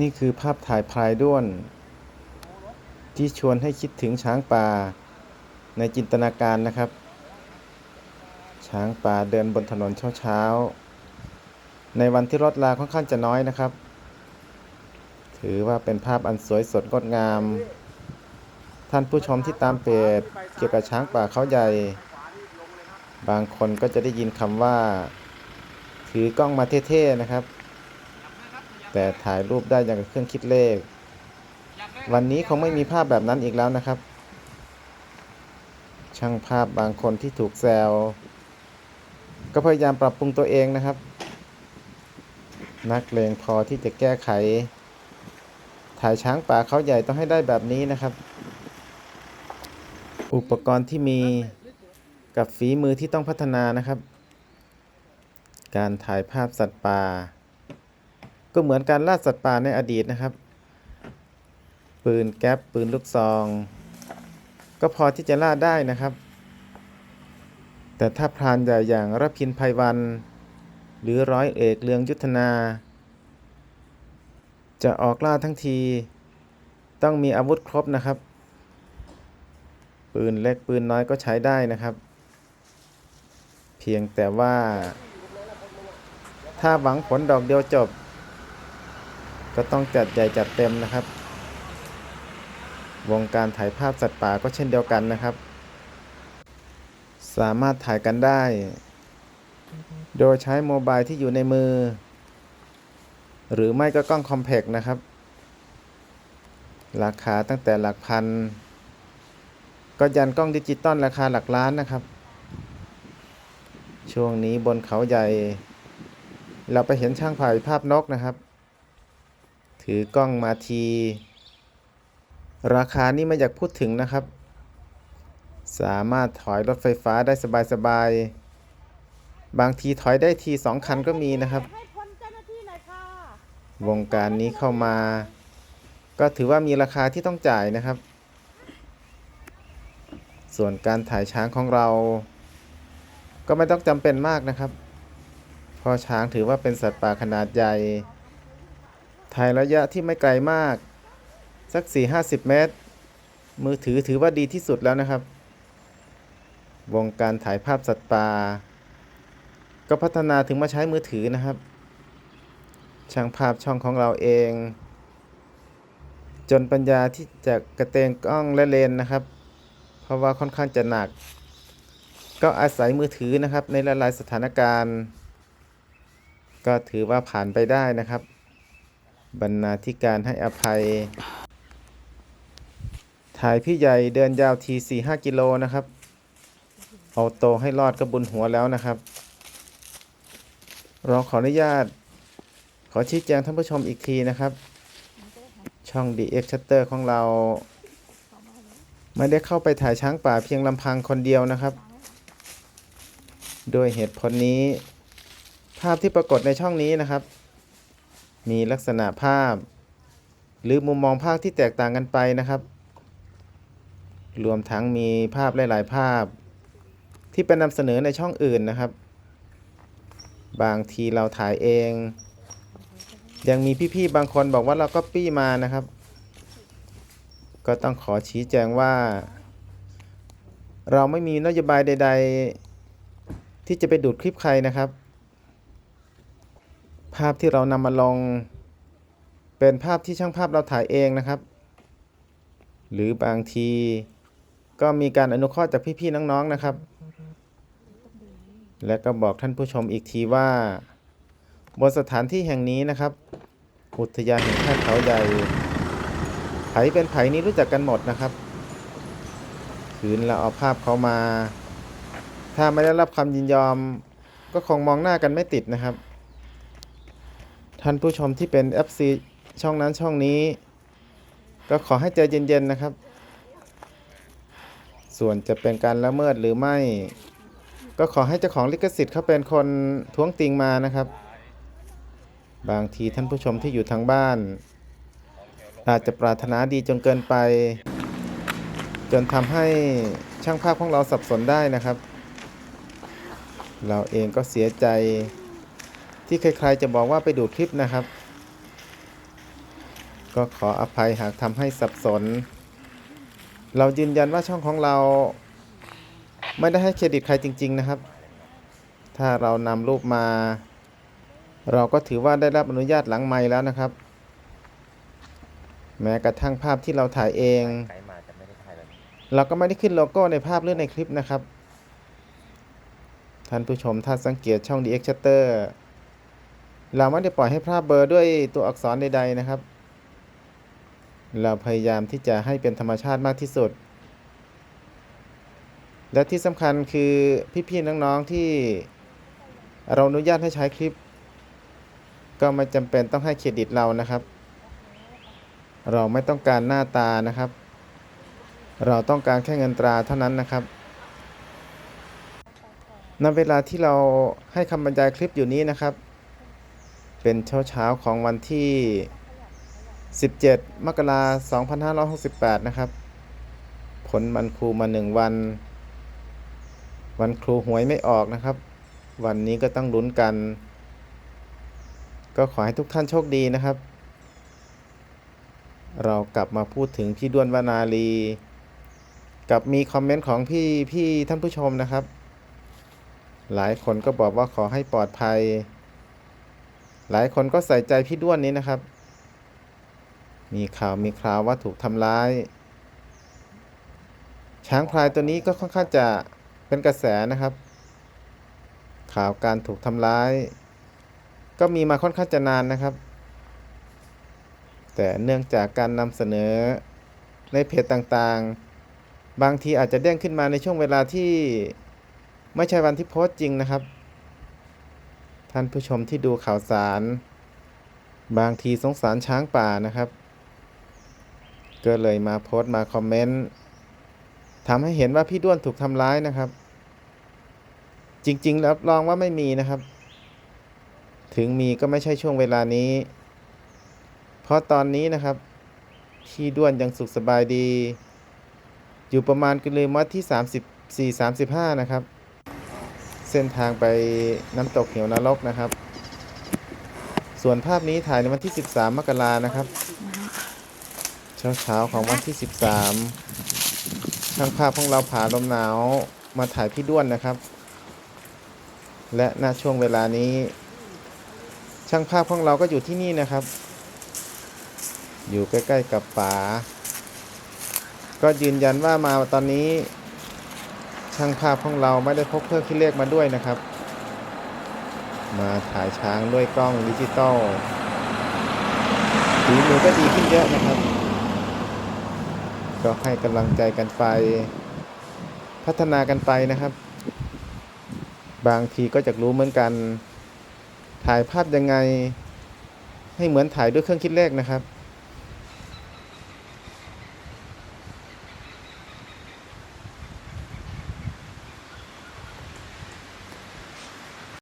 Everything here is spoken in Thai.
นี่คือภาพถ่ายพลายด้วน ที่ชวนให้คิดถึงช้างป่าในจินตนาการนะครับ ช้างป่าเดินบนถนนเช้าๆ ในวันที่รถลาค่อนข้างจะน้อยนะครับ ถือว่าเป็นภาพอันสวยสดงดงาม ท่านผู้ชมที่ตามเพจเกี่ยวกับช้างป่าเขาใหญ่ บางคนก็จะได้ยินคำว่า ถือกล้องมาเท่ๆนะครับ แต่ถ่ายรูปได้อย่างกับเครื่องคิดเลข วันนี้คงไม่มีภาพแบบนั้นอีกแล้วนะครับ ช่างภาพบางคนที่ถูกแซว ก็พยายามปรับปรุงตัวเองนะครับ นักเลงพอที่จะแก้ไข ถ่ายช้างป่าเขาใหญ่ต้องให้ได้แบบนี้นะครับ อุปกรณ์ที่มีกับฝีมือที่ต้องพัฒนานะครับ การถ่ายภาพสัตว์ป่า ก็เหมือนการล่าสัตว์ป่าในอดีตนะครับ ปืนแก๊ปปืนลูกซอง ก็พอที่จะล่าได้นะครับ แต่ถ้าพรานใหญ่อย่างรพินไพวัน หรือร้อยเอกเลืองยุทธนา จะออกล่าทั้งที ต้องมีอาวุธครบนะครับ ปืนเล็กปืนน้อยก็ใช้ได้นะครับเพียงแต่ว่า ถ้าหวังผลดอกเดียวจบ ก็ต้องจัดใหญ่จัดเต็มนะครับ วงการถ่ายภาพสัตว์ป่าก็เช่นเดียวกันนะครับ สามารถถ่ายกันได้ โดยใช้โมบายที่อยู่ในมือ หรือไม่ก็กล้องคอมเพกนะครับ ราคาตั้งแต่หลักพัน ก็ยันกล้องดิจิตอลราคาหลักล้านนะครับ ช่วงนี้บนเขาใหญ่ เราไปเห็นช่างถ่ายภาพนกนะครับ ถือกล้องมาที ราคานี่ไม่อยากพูดถึงนะครับ สามารถถอยรถไฟฟ้าได้สบายๆ บางทีถอยได้ทีสองคันก็มีนะครับ วงการนี้เข้ามา ก็ถือว่ามีราคาที่ต้องจ่ายนะครับ ส่วนการถ่ายช้างของเรา ก็ไม่ต้องจำเป็นมากนะครับ เพราะช้างถือว่าเป็นสัตว์ป่าขนาดใหญ่ ถ่ายระยะที่ไม่ไกลมาก สัก 4-50 เมตร มือถือถือว่าดีที่สุดแล้วนะครับ วงการถ่ายภาพสัตว์ป่าก็พัฒนาถึงมาใช้มือถือนะครับ ช่างภาพช่องของเราเอง จนปัญญาที่จะกระเตงกล้องและเลนนะครับ เพราะว่าค่อนข้างจะหนัก ก็อาศัยมือถือนะครับในหลายๆสถานการณ์ ก็ถือว่าผ่านไปได้นะครับ บรรณาธิการให้อภัย ถ่ายพี่ใหญ่เดินยาวที4 5กิโลนะครับ เอาโตให้รอดก็บุญหัวแล้วนะครับรอขออนุญาต ขอชี้แจงท่านผู้ชมอีกทีนะครับ ช่อง DX Shutter ของเรา ไม่ได้เข้าไปถ่ายช้างป่าเพียงลำพังคนเดียวนะครับโดยเหตุผลนี้ ภาพที่ปรากฏในช่องนี้นะครับ มีลักษณะภาพ หรือมุมมองภาพที่แตกต่างกันไปนะครับ รวมทั้งมีภาพหลาย ๆ ภาพ ที่เป็นนำเสนอในช่องอื่นนะครับ บางทีเราถ่ายเอง ยังมีพี่ ๆ บางคนบอกว่าเราก็ปี้มานะครับ ก็ต้องขอชี้แจงว่า เราไม่มีนโยบายใด ๆ ที่จะไปดูดคลิปใครนะครับ ภาพที่เรานำมาลง เป็นภาพที่ช่างภาพเราถ่ายเองนะครับ หรือบางทีก็มีการอนุเคราะห์จากพี่ๆน้องๆนะครับ และก็บอกท่านผู้ชมอีกทีว่า บนสถานที่แห่งนี้นะครับ อุทยานแห่งชาติเขาใหญ่ไผเป็นไผนี้รู้จักกันหมดนะครับคืนเราเอาภาพเขามา ถ้าไม่ได้รับคำยินยอม ก็คงมองหน้ากันไม่ติดนะครับ ท่านผู้ชมที่เป็น FC ช่องนั้นช่องนี้ ก็ขอให้ใจเย็นๆนะครับ ส่วนจะเป็นการละเมิดหรือไม่ ก็ขอให้เจ้าของลิขสิทธิ์เขาเป็นคนท้วงติงมานะครับ บางทีท่านผู้ชมที่อยู่ทางบ้าน อาจจะปรารถนาดีจนเกินไป จนทำให้ช่างภาพของเราสับสนได้นะครับ เราเองก็เสียใจ ที่ใครๆจะบอกว่าไปดูคลิปนะครับ ก็ขออภัยหากทำให้สับสน เรายืนยันว่าช่องของเรา ไม่ได้ให้เครดิตใครจริง ๆ นะครับ ถ้าเรานำรูปมา เราก็ถือว่าได้รับอนุญาตหลังไม้แล้วนะครับ แม้กระทั่งภาพที่เราถ่ายเอง เราก็ไม่ได้ขึ้นโลโก้ในภาพหรือในคลิปนะครับท่านผู้ชมถ้าสังเกตช่อง DX Shutter เราไม่ได้ปล่อยให้ภาพเบลอด้วยตัวอักษรใด ๆนะครับ เราพยายามที่จะให้เป็นธรรมชาติมากที่สุด และที่สำคัญคือพี่ๆน้องๆที่เราอนุญาตให้ใช้คลิป ก็ไม่จำเป็นต้องให้เครดิตเรานะครับ เราไม่ต้องการหน้าตานะครับ เราต้องการแค่เงินตราเท่านั้นนะครับณเวลาที่เราให้คำบรรยายคลิปอยู่นี้นะครับ เป็นเช้าเช้าของวันที่ 17 มกราคม2568 นะครับ ผลมันครูมาหนึ่งวัน วันครูหวยไม่ออกนะครับ วันนี้ก็ต้องลุ้นกัน ก็ขอให้ทุกท่านโชคดีนะครับ เรากลับมาพูดถึงพี่ด้วนวนาลีกับมีคอมเมนต์ของพี่พี่ท่านผู้ชมนะครับ หลายคนก็บอกว่าขอให้ปลอดภัย หลายคนก็ใส่ใจพี่ด้วนนี้นะครับ มีข่าวมีคราวว่าถูกทำร้าย ช้างพลายตัวนี้ก็ค่อนข้างจะเป็นกระแสนะครับ ข่าวการถูกทำร้าย ก็มีมาค่อนข้างจะนานนะครับ แต่เนื่องจากการนำเสนอในเพจต่างๆ บางทีอาจจะเด้งขึ้นมาในช่วงเวลาที่ไม่ใช่วันที่โพสต์จริงนะครับ ท่านผู้ชมที่ดูข่าวสาร บางทีสงสารช้างป่านะครับ ก็เลยมาโพสต์มาคอมเมนต์ทำให้เห็นว่าพี่ด้วนถูกทำร้ายนะครับ จริงๆรับรองว่าไม่มีนะครับ ถึงมีก็ไม่ใช่ช่วงเวลานี้ เพราะตอนนี้นะครับ พี่ด้วนยังสุขสบายดี อยู่ประมาณกิโลเมตรที่ 34 35 นะครับ เส้นทางไปน้ำตกเหวนรกนะครับ ส่วนภาพนี้ถ่ายในวันที่ 13 มกรานะครับ เช้าเช้าๆของวันที่ 13ช่างภาพของเราผ่าลมหนาวมาถ่ายพี่ด้วนนะครับ และณช่วงเวลานี้ ช่างภาพของเราก็อยู่ที่นี่นะครับ อยู่ใกล้ ๆ กับฝาก็ยืนยันว่ามาตอนนี้ ช่างภาพของเราไม่ได้พกเครื่องคิดเลขมาด้วยนะครับ มาถ่ายช้างด้วยกล้องดิจิตอลฝีมือก็ดีขึ้นเยอะนะครับ ก็ให้กำลังใจกันไปพัฒนากันไปนะครับ บางทีก็จะรู้เหมือนกัน ถ่ายภาพยังไง ให้เหมือนถ่ายด้วยเครื่องคิดเลขนะครับ